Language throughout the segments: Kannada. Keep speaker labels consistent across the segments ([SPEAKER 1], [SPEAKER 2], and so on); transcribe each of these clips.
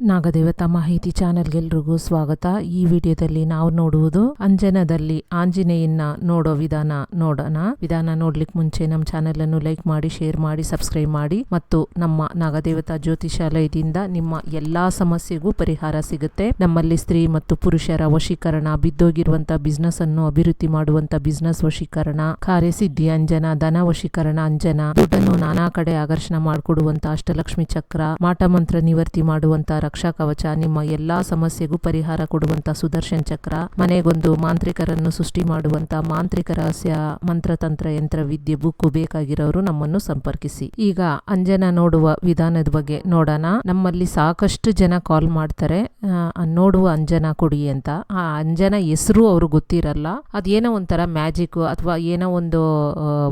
[SPEAKER 1] ನಾಗದೇವತಾ ಮಾಹಿತಿ ಚಾನೆಲ್ಗೆಲ್ರಿಗೂ ಸ್ವಾಗತ. ಈ ವಿಡಿಯೋದಲ್ಲಿ ನಾವು ನೋಡುವುದು ಅಂಜನದಲ್ಲಿ ಆಂಜನೇಯನ್ನ ನೋಡೋ ವಿಧಾನ ನೋಡೋಣ. ವಿಧಾನ ನೋಡ್ಲಿಕ್ಕೆ ಮುಂಚೆ ನಮ್ಮ ಚಾನೆಲ್ ಅನ್ನು ಲೈಕ್ ಮಾಡಿ, ಶೇರ್ ಮಾಡಿ, ಸಬ್ಸ್ಕ್ರೈಬ್ ಮಾಡಿ ಮತ್ತು ನಮ್ಮ ನಾಗದೇವತಾ ಜ್ಯೋತಿಷಾಲಯದಿಂದ ನಿಮ್ಮ ಎಲ್ಲಾ ಸಮಸ್ಯೆಗೂ ಪರಿಹಾರ ಸಿಗುತ್ತೆ. ನಮ್ಮಲ್ಲಿ ಸ್ತ್ರೀ ಮತ್ತು ಪುರುಷರ ವಶೀಕರಣ, ಬಿದ್ದೋಗಿರುವಂತ ಬಿಸ್ನೆಸ್ ಅನ್ನು ಅಭಿವೃದ್ಧಿ ಮಾಡುವಂತ ಬಿಸ್ನೆಸ್ ವಶೀಕರಣ, ಕಾರ್ಯಸಿದ್ಧಿ ಅಂಜನ, ಧನ ವಶೀಕರಣ ಅಂಜನ, ದುಡ್ಡನ್ನು ನಾನಾ ಕಡೆ ಆಕರ್ಷಣ ಮಾಡಿಕೊಡುವಂತ ಅಷ್ಟಲಕ್ಷ್ಮಿ ಚಕ್ರ, ಮಾಟ ಮಂತ್ರ ನಿವರ್ತಿ ಮಾಡುವಂತ ರಕ್ಷಾ ಕವಚ, ನಿಮ್ಮ ಎಲ್ಲಾ ಸಮಸ್ಯೆಗೂ ಪರಿಹಾರ ಕೊಡುವಂತ ಸುದರ್ಶನ್ ಚಕ್ರ, ಮನೆಗೊಂದು ಮಾಂತ್ರಿಕರನ್ನು ಸೃಷ್ಟಿ ಮಾಡುವಂತ ಮಾಂತ್ರಿಕ ರಹಸ್ಯ ಮಂತ್ರತಂತ್ರ ಯಂತ್ರ ವಿದ್ಯೆ ಬುಕ್ಕು ಬೇಕಾಗಿರೋರು ನಮ್ಮನ್ನು ಸಂಪರ್ಕಿಸಿ. ಈಗ ಅಂಜನ ನೋಡುವ ವಿಧಾನದ ಬಗ್ಗೆ ನೋಡೋಣ. ನಮ್ಮಲ್ಲಿ ಸಾಕಷ್ಟು ಜನ ಕಾಲ್ ಮಾಡ್ತಾರೆ. ನೋಡುವ ಅಂಜನ ಕೊಡಿ ಅಂತ. ಆ ಅಂಜನ ಹೆಸರು ಅವ್ರು ಗೊತ್ತಿರಲ್ಲ. ಅದೇನೋ ಒಂಥರ ಮ್ಯಾಜಿಕ್ ಅಥವಾ ಏನೋ ಒಂದು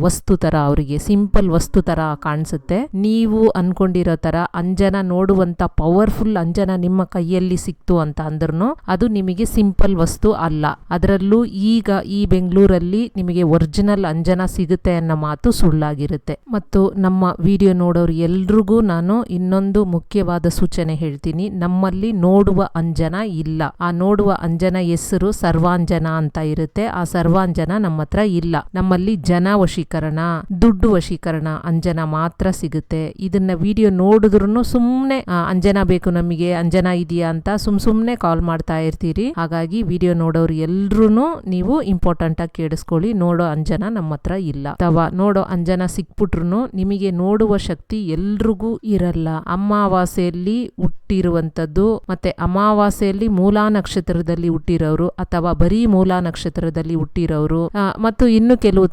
[SPEAKER 1] ವಸ್ತು ತರ ಅವರಿಗೆ ಸಿಂಪಲ್ ವಸ್ತು ತರ ಕಾಣಿಸುತ್ತೆ. ನೀವು ಅನ್ಕೊಂಡಿರೋ ತರ ಅಂಜನ ನೋಡುವಂತ ಪವರ್ಫುಲ್ ಅಂಜನ ನಿಮ್ಮ ಕೈಯಲ್ಲಿ ಸಿಕ್ತು ಅಂತ ಅಂದ್ರೂ ಅದು ನಿಮಗೆ ಸಿಂಪಲ್ ವಸ್ತು ಅಲ್ಲ. ಅದರಲ್ಲೂ ಈಗ ಈ ಬೆಂಗಳೂರಲ್ಲಿ ನಿಮಗೆ ಒರಿಜಿನಲ್ ಅಂಜನ ಸಿಗುತ್ತೆ ಅನ್ನೋ ಮಾತು ಸುಳ್ಳಾಗಿರುತ್ತೆ. ಮತ್ತು ನಮ್ಮ ವಿಡಿಯೋ ನೋಡೋರು ಎಲ್ರಿಗೂ ನಾನು ಇನ್ನೊಂದು ಮುಖ್ಯವಾದ ಸೂಚನೆ ಹೇಳ್ತೀನಿ. ನಮ್ಮಲ್ಲಿ ನೋಡುವ ಅಂಜನ ಇಲ್ಲ. ಆ ನೋಡುವ ಅಂಜನ ಹೆಸರು ಸರ್ವಾಂಜನ ಅಂತ ಇರುತ್ತೆ. ಆ ಸರ್ವಾಂಜನ ನಮ್ಮ ಹತ್ರ ಇಲ್ಲ. ನಮ್ಮಲ್ಲಿ ಜನ ವಶೀಕರಣ, ದುಡ್ಡು ವಶೀಕರಣ ಅಂಜನ ಮಾತ್ರ ಸಿಗುತ್ತೆ. ಇದನ್ನ ವಿಡಿಯೋ ನೋಡಿದ್ರು ಸುಮ್ಮನೆ ಅಂಜನ ಬೇಕು ನಮಗೆ ಅಂಜನ ಇದೆಯಾ ಅಂತ ಸುಮ್ ಸುಮ್ಮನೆ ಕಾಲ್ ಮಾಡ್ತಾ ಇರ್ತೀರಿ. ಹಾಗಾಗಿ ವಿಡಿಯೋ ನೋಡೋರು ಎಲ್ರೂ ನೀವು ಇಂಪಾರ್ಟೆಂಟ್ ಆಗಿ ಕೇಳಿಸ್ಕೊಳ್ಳಿ. ನೋಡೋ ಅಂಜನ ನಮ್ಮ ಹತ್ರ ಇಲ್ಲ. ಅಥವಾ ನೋಡೋ ಅಂಜನ ಸಿಕ್ಬಿಟ್ರು ನಿಮಗೆ ನೋಡುವ ಶಕ್ತಿ ಎಲ್ರಿಗೂ ಇರಲ್ಲ. ಅಮಾವಾಸ್ಯೆಯಲ್ಲಿ ಹುಟ್ಟಿರುವಂತದ್ದು ಮತ್ತೆ ಅಮಾವಾಸ್ಯೆಯಲ್ಲಿ ಮೂಲಾ ನಕ್ಷತ್ರದಲ್ಲಿ ಹುಟ್ಟಿರೋರು ಅಥವಾ ಬರೀ ಮೂಲಾ ನಕ್ಷತ್ರದಲ್ಲಿ ಹುಟ್ಟಿರೋರು ಮತ್ತು ಇನ್ನು ಕೆಲವು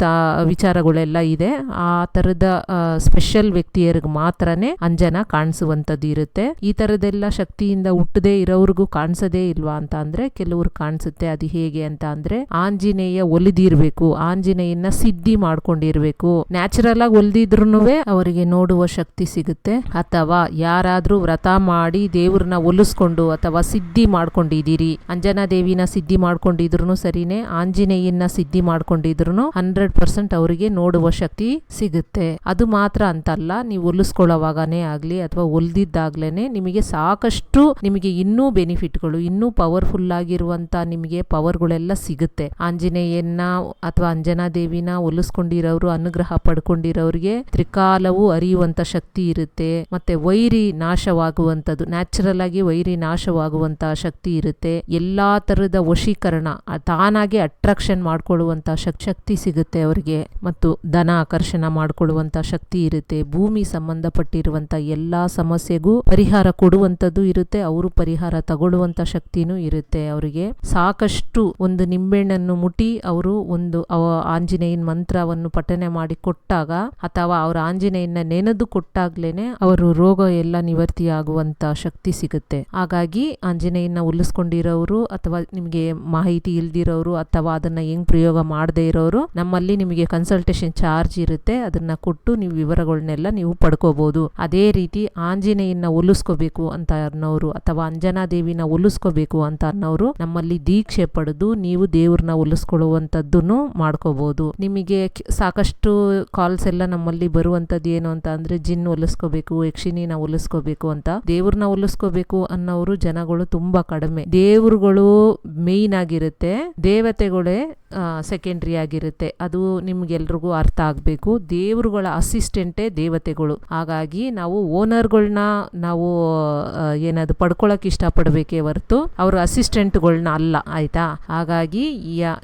[SPEAKER 1] ವಿಚಾರಗಳೆಲ್ಲ ಇದೆ. ಆ ತರದ ಸ್ಪೆಷಲ್ ವ್ಯಕ್ತಿಯರಿಗೆ ಮಾತ್ರನೇ ಅಂಜನ ಕಾಣಿಸುವಂತದ್ದು ಇರುತ್ತೆ. ಈ ತರದೆಲ್ಲ ಶಕ್ತಿಯಿಂದ ಹುಟ್ಟದೇ ಇರೋರಿಗೂ ಕಾಣಿಸೋದೇ ಇಲ್ವಾ ಅಂತ ಅಂದ್ರೆ, ಕೆಲವ್ರು ಕಾಣಿಸುತ್ತೆ ಅದು ಹೇಗೆ ಅಂತ ಅಂದ್ರೆ, ಆಂಜನೇಯ ಒಲಿದಿರ್ಬೇಕು ಆಂಜನೇಯನ ಸಿದ್ಧಿ ಮಾಡ್ಕೊಂಡಿರ್ಬೇಕು. ನ್ಯಾಚುರಲ್ ಆಗಿ ಒಲ್ದಿದ್ರು ಅವರಿಗೆ ನೋಡುವ ಶಕ್ತಿ ಸಿಗುತ್ತೆ. ಅಥವಾ ಯಾರಾದ್ರೂ ವ್ರತ ಮಾಡಿ ದೇವ್ರನ್ನ ಒಲಿಸ್ಕೊಂಡು ಅಥವಾ ಸಿದ್ಧಿ ಮಾಡ್ಕೊಂಡಿದ್ದೀರಿ, ಅಂಜನಾ ದೇವಿನ ಸಿದ್ಧಿ ಮಾಡ್ಕೊಂಡಿದ್ರು ಸರಿನೇ ಆಂಜನೇಯನ ಸಿದ್ಧಿ ಮಾಡ್ಕೊಂಡಿದ್ರು ಹಂಡ್ರೆಡ್ ಪರ್ಸೆಂಟ್ ಅವರಿಗೆ ನೋಡುವ ಶಕ್ತಿ ಸಿಗುತ್ತೆ. ಅದು ಮಾತ್ರ ಅಂತಲ್ಲ, ನೀವು ಒಲಿಸ್ಕೊಳ್ಳೋವಾಗನೇ ಆಗ್ಲಿ ಅಥವಾ ಒಲ್ದಿದ್ದಾಗ್ಲೇನೆ ನಿಮಗೆ ಸಾಕಷ್ಟು ನಿಮಗೆ ಇನ್ನೂ ಬೆನಿಫಿಟ್ಗಳು, ಇನ್ನೂ ಪವರ್ಫುಲ್ ಆಗಿರುವಂತ ನಿಮಗೆ ಪವರ್ಗಳೆಲ್ಲ ಸಿಗುತ್ತೆ. ಆಂಜನೇಯನ್ನ ಅಥವಾ ಅಂಜನಾ ದೇವಿನ ಒಲಿಸ್ಕೊಂಡಿರೋರು, ಅನುಗ್ರಹ ಪಡ್ಕೊಂಡಿರೋರಿಗೆ ತ್ರಿಕಾಲವು ಅರಿಯುವಂತ ಶಕ್ತಿ ಇರುತ್ತೆ. ಮತ್ತೆ ವೈರಿ ನಾಶವಾಗುವಂತದ್ದು ನ್ಯಾಚುರಲ್ ಆಗಿ ವೈರಿ ನಾಶವಾಗುವಂತಹ ಶಕ್ತಿ ಇರುತ್ತೆ. ಎಲ್ಲಾ ತರದ ವಶೀಕರಣ ತಾನಾಗೆ ಅಟ್ರಾಕ್ಷನ್ ಮಾಡ್ಕೊಳ್ಳುವಂತ ಶಕ್- ಶಕ್ತಿ ಸಿಗುತ್ತೆ ಅವರಿಗೆ. ಮತ್ತು ಧನ ಆಕರ್ಷಣ ಮಾಡ್ಕೊಳ್ಳುವಂತ ಶಕ್ತಿ ಇರುತ್ತೆ. ಭೂಮಿ ಸಂಬಂಧಪಟ್ಟಿರುವಂತ ಎಲ್ಲಾ ಸಮಸ್ಯೆಗೂ ಪರಿಹಾರ ಕೊಡುವಂತದ್ದು ಇರುತ್ತೆ, ಅವರು ಪರಿಹಾರ ತಗೊಳ್ಳುವಂತ ಶಕ್ತಿನೂ ಇರುತ್ತೆ. ಅವರಿಗೆ ಸಾಕಷ್ಟು ಒಂದು ನಿಂಬೆಹಣ್ಣನ್ನು ಮುಟಿ ಅವರು ಒಂದು ಆಂಜನೇಯನ ಮಂತ್ರವನ್ನು ಪಠನೆ ಮಾಡಿ ಕೊಟ್ಟಾಗ, ಅಥವಾ ಅವರ ಆಂಜನೇಯನ ನೆನೆದು ಕೊಟ್ಟಾಗ್ಲೇನೆ ಅವರು ರೋಗ ಎಲ್ಲ ನಿವರ್ತಿ ಆಗುವಂತ ಶಕ್ತಿ ಸಿಗುತ್ತೆ. ಹಾಗಾಗಿ ಆಂಜನೇಯನ ಉಲ್ಲಿಸ್ಕೊಂಡಿರೋರು ಅಥವಾ ನಿಮಗೆ ಮಾಹಿತಿ ಇಲ್ದಿರೋರು ಅಥವಾ ಅದನ್ನ ಹೆಂಗ್ ಪ್ರಯೋಗ ಮಾಡದೇ ಇರೋರು, ನಮ್ಮಲ್ಲಿ ನಿಮಗೆ ಕನ್ಸಲ್ಟೇಷನ್ ಚಾರ್ಜ್ ಇರುತ್ತೆ. ಅದನ್ನ ಕೊಟ್ಟು ನೀವು ವಿವರಗಳನ್ನೆಲ್ಲ ನೀವು ಪಡ್ಕೋಬಹುದು ಅದೇ ರೀತಿ ಆಂಜನೇಯನ ಒಲಿಸ್ಕೋಬೇಕು ಅಂತ ಅನ್ನೋರು ಅಥವಾ ಅಂಜನಾ ದೇವಿನ ಒಲಿಸ್ಕೋಬೇಕು ಅಂತ ಅನ್ನೋರು ನಮ್ಮಲ್ಲಿ ದೀಕ್ಷೆ ಪಡೆದು ನೀವು ದೇವ್ರನ್ನ ಒಲಿಸ್ಕೊಳ್ಳುವಂಥದ್ದನ್ನು ಮಾಡ್ಕೋಬಹುದು ನಿಮಗೆ ಸಾಕಷ್ಟು ಕಾಲ್ಸ್ ಎಲ್ಲ ನಮ್ಮಲ್ಲಿ ಬರುವಂತದ್ದು ಏನು ಅಂತ ಅಂದ್ರೆ ಜಿನ್ ಒಲಿಸ್ಕೋಬೇಕು ಯಕ್ಷಿನಿನ ಒಲಿಸ್ಕೋಬೇಕು ಅಂತ. ದೇವ್ರನ್ನ ಒಲಿಸ್ಕೋಬೇಕು ಅನ್ನೋರು ಜನಗಳು ತುಂಬಾ ಕಡಿಮೆ. ದೇವ್ರುಗಳು ಮೇಯ್ನ್ ಆಗಿರುತ್ತೆ, ದೇವತೆಗಳೇ ಸೆಕೆಂಡ್ರಿ ಆಗಿರುತ್ತೆ. ಅದು ನಿಮ್ಗೆಲ್ರಿಗೂ ಅರ್ಥ ಆಗಬೇಕು. ದೇವರುಗಳ ಅಸಿಸ್ಟೆಂಟೇ ದೇವತೆಗಳು. ಹಾಗಾಗಿ ನಾವು ಓನರ್ಗಳನ್ನ ನಾವು ಏನದು ಪಡ್ಕೊಳಕ್ ಇಷ್ಟಪಡಬೇಕೇ ಹೊರತು ಅವ್ರ ಅಸಿಸ್ಟೆಂಟ್ಗಳನ್ನ ಅಲ್ಲ, ಆಯ್ತಾ? ಹಾಗಾಗಿ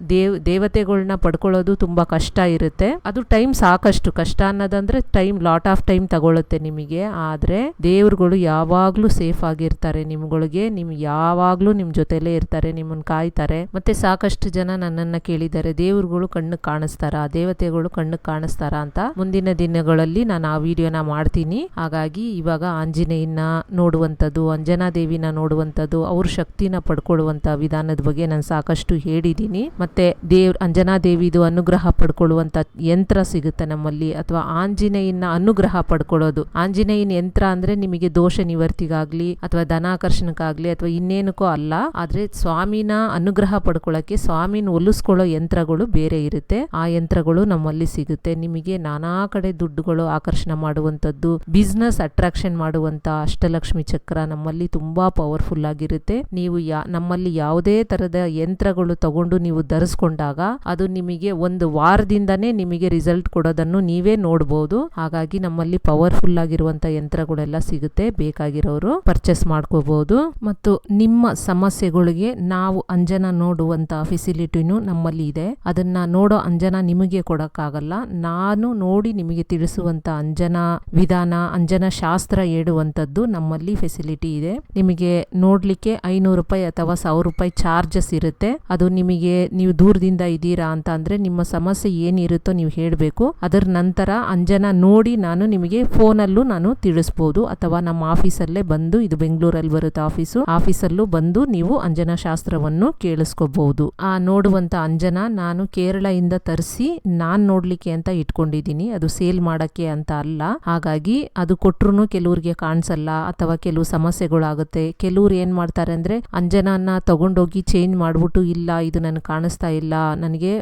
[SPEAKER 1] ದೇವ್ ದೇವತೆಗಳನ್ನ ಪಡ್ಕೊಳ್ಳೋದು ತುಂಬಾ ಕಷ್ಟ ಇರುತ್ತೆ. ಅದು ಟೈಮ್ ಸಾಕಷ್ಟು ಕಷ್ಟ ಅನ್ನೋದಂದ್ರೆ ಟೈಮ್ ಲಾಟ್ ಆಫ್ ಟೈಮ್ ತಗೊಳುತ್ತೆ ನಿಮಗೆ. ಆದ್ರೆ ದೇವ್ರುಗಳು ಯಾವಾಗ್ಲೂ ಸೇಫ್ ಆಗಿರ್ತಾರೆ ನಿಮ್ಗಳಿಗೆ. ನಿಮ್ ಯಾವಾಗ್ಲೂ ನಿಮ್ ಜೊತೆಲೇ ಇರ್ತಾರೆ ನಿಮ್ಮನ್ನ ಕಾಯ್ತಾರೆ. ಮತ್ತೆ ಸಾಕಷ್ಟು ಜನ ನನ್ನನ್ನ ಕೇಳಿದ್ದಾರೆ, ದೇವ್ರುಗಳು ಕಣ್ಣು ಕಾಣಿಸ್ತಾರ? ದೇವತೆಗಳು ಕಣ್ಣು ಕಾಣಿಸ್ತಾರ ಅಂತ ಮುಂದಿನ ದಿನಗಳಲ್ಲಿ ನಾನು ಆ ವಿಡಿಯೋನ ಮಾಡ್ತೀನಿ. ಹಾಗಾಗಿ ಇವಾಗ ಆಂಜನೇಯನ್ನ ಆಂಜನೇಯನ ನೋಡುವಂಥದ್ದು ಅಂಜನಾ ದೇವಿನ ನೋಡುವಂಥದ್ದು, ಅವ್ರ ಶಕ್ತಿನ ಪಡ್ಕೊಳ್ಳುವಂತ ವಿಧಾನದ ಬಗ್ಗೆ ನಾನು ಸಾಕಷ್ಟು ಹೇಳಿದ್ದೀನಿ. ಮತ್ತೆ ದೇವ್ ಅಂಜನಾದೇವಿದು ಅನುಗ್ರಹ ಪಡ್ಕೊಳ್ಳುವಂತ ಯಂತ್ರ ಸಿಗುತ್ತೆ ನಮ್ಮಲ್ಲಿ, ಅಥವಾ ಆಂಜನೇಯನ ಅನುಗ್ರಹ ಪಡ್ಕೊಳ್ಳೋದು. ಆಂಜನೇಯನ ಯಂತ್ರ ಅಂದ್ರೆ ನಿಮಗೆ ದೋಷ ನಿವರ್ತಿಗಾಗ್ಲಿ, ಅಥವಾ ಧನಾಕರ್ಷಣಕ್ಕಾಗಲಿ, ಅಥವಾ ಇನ್ನೇನಕ್ಕೂ ಅಲ್ಲ. ಆದ್ರೆ ಸ್ವಾಮಿನ ಅನುಗ್ರಹ ಪಡ್ಕೊಳ್ಳೋಕ್ಕೆ ಸ್ವಾಮಿನ ಒಲಿಸ್ಕೊಳ್ಳೋ ಯಂತ್ರಗಳು ಬೇರೆ ಇರುತ್ತೆ. ಆ ಯಂತ್ರಗಳು ನಮ್ಮಲ್ಲಿ ಸಿಗುತ್ತೆ. ನಿಮಗೆ ನಾನಾ ಕಡೆ ದುಡ್ಡುಗಳು ಆಕರ್ಷಣೆ ಮಾಡುವಂತದ್ದು ಬಿಸ್ನೆಸ್ ಅಟ್ರಾಕ್ಷನ್ ಮಾಡುವಂತ ಅಷ್ಟಲಕ್ಷ್ಮಿ ಚಕ್ರ ಚಕ್ರ ನಮ್ಮಲ್ಲಿ ತುಂಬಾ ಪವರ್ಫುಲ್ ಆಗಿರುತ್ತೆ. ನೀವು ಯಾ, ನಮ್ಮಲ್ಲಿ ಯಾವುದೇ ತರದ ಯಂತ್ರಗಳು ತಗೊಂಡು ನೀವು ಧರಿಸ್ಕೊಂಡಾಗ ಅದು ನಿಮಗೆ ಒಂದು ವಾರದಿಂದನೇ ನಿಮಗೆ ರಿಸಲ್ಟ್ ಕೊಡೋದನ್ನು ನೀವೇ ನೋಡಬಹುದು ಹಾಗಾಗಿ ನಮ್ಮಲ್ಲಿ ಪವರ್ಫುಲ್ ಆಗಿರುವಂತ ಯಂತ್ರಗಳೆಲ್ಲ ಸಿಗುತ್ತೆ. ಬೇಕಾಗಿರೋರು ಪರ್ಚೇಸ್ ಮಾಡ್ಕೋಬಹುದು ಮತ್ತು ನಿಮ್ಮ ಸಮಸ್ಯೆಗಳಿಗೆ ನಾವು ಅಂಜನ ನೋಡುವಂತ ಫೆಸಿಲಿಟಿನೂ ನಮ್ಮಲ್ಲಿ ಇದೆ. ಅದನ್ನ ನೋಡೋ ಅಂಜನ ನಿಮಗೆ ಕೊಡಕ್ಕಾಗಲ್ಲ. ನಾನು ನೋಡಿ ನಿಮಗೆ ತಿಳಿಸುವಂತ ಅಂಜನ ವಿಧಾನ, ಅಂಜನ ಶಾಸ್ತ್ರ ಹೇಳುವಂತದ್ದು ನಮ್ಮಲ್ಲಿ ಫೆಸಿಲಿಟಿ ಇದೆ. ನಿಮಗೆ ನೋಡ್ಲಿಕ್ಕೆ ಐನೂರು ರೂಪಾಯಿ ಅಥವಾ ಸಾವಿರ ರೂಪಾಯಿ ಚಾರ್ಜಸ್ ಇರುತ್ತೆ. ಅದು ನಿಮಗೆ ನೀವು ದೂರದಿಂದ ಇದ್ದೀರಾ ಅಂತ ಅಂದ್ರೆ ನಿಮ್ಮ ಸಮಸ್ಯೆ ಏನಿರುತ್ತೋ ನೀವು ಹೇಳಬೇಕು. ಅದರ ನಂತರ ಅಂಜನ ನೋಡಿ ನಾನು ನಿಮಗೆ ಫೋನಲ್ಲೂ ನಾನು ತಿಳಿಸ್ಬೋದು. ಅಥವಾ ನಮ್ಮ ಆಫೀಸಲ್ಲೇ ಬಂದು, ಇದು ಬೆಂಗಳೂರಲ್ಲಿ ಬರುತ್ತೆ ಆಫೀಸು. ಆಫೀಸಲ್ಲೂ ಬಂದು ನೀವು ಅಂಜನ ಶಾಸ್ತ್ರವನ್ನು ಕೇಳಿಸ್ಕೋಬಹುದು ಆ ನೋಡುವಂತ ಅಂಜನ ನಾನು ಕೇರಳದಿಂದ ತರಿಸಿ ನಾನ್ ನೋಡ್ಲಿಕ್ಕೆ ಅಂತ ಇಟ್ಕೊಂಡಿದ್ದೀನಿ. ಅದು ಸೇಲ್ ಮಾಡಕ್ಕೆ ಅಂತ ಅಲ್ಲ. ಹಾಗಾಗಿ ಅದು ಕೊಟ್ರು ಕೆಲವರಿಗೆ ಕಾಣಿಸಲ್ಲ. ಅಥವಾ ಕೆಲವು ಸಮಸ್ಯೆಗಳಾಗುತ್ತೆ. ಕೆಲವ್ರು ಏನ್ ಮಾಡ್ತಾರೆ ಅಂದ್ರೆ ಅಂಜನಾನ ತಗೊಂಡೋಗಿ ಚೇಂಜ್ ಮಾಡ್ಬಿಟ್ಟು, ಇಲ್ಲ, ಇದು ನನಗೆ ಕಾಣಿಸ್ತಾ ಇಲ್ಲ, ನನಗೆ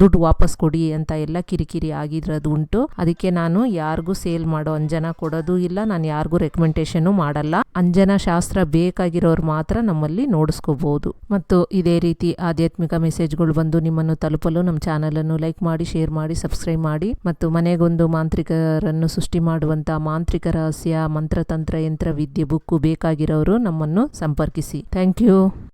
[SPEAKER 1] ದುಡ್ಡು ವಾಪಸ್ ಕೊಡಿ ಅಂತ ಎಲ್ಲ ಕಿರಿಕಿರಿ ಆಗಿರೋದು ಉಂಟು. ಅದಕ್ಕೆ ನಾನು ಯಾರಿಗೂ ಸೇಲ್ ಮಾಡೋ ಅಂಜನ ಕೊಡೋದು ಇಲ್ಲ, ನಾನು ಯಾರಿಗೂ ರೆಕಮೆಂಡೇಶನ್ ಮಾಡಲ್ಲ. ಅಂಜನ ಶಾಸ್ತ್ರ ಬೇಕಾಗಿರೋರು ಮಾತ್ರ ನಮ್ಮಲ್ಲಿ ನೋಡಿಸ್ಕೋಬಹುದು ಮತ್ತು ಇದೇ ರೀತಿ ಆಧ್ಯಾತ್ಮಿಕ ಮೆಸೇಜ್ಗಳು ಬಂದು ನಿಮ್ಮನ್ನು ತಲುಪಲು ನಮ್ಮ ಚಾನಲ್ ಅನ್ನು ಲೈಕ್ ಮಾಡಿ ಶೇರ್ ಮಾಡಿ ಸಬ್ಸ್ಕ್ರೈಬ್ ಮಾಡಿ. ಮತ್ತು ಮನೆಗೊಂದು ಮಾಂತ್ರಿಕರನ್ನು ಸೃಷ್ಟಿ ಮಾಡುವಂತ ಮಾಂತ್ರಿಕ ರಹಸ್ಯ, ಮಂತ್ರತಂತ್ರ, ಯಂತ್ರ, ವಿದ್ಯೆ ಬುಕ್ಕು ಬೇಕಾಗಿರೋರು ನಮ್ಮನ್ನು ಸಂಪರ್ಕಿಸಿ. Thank you.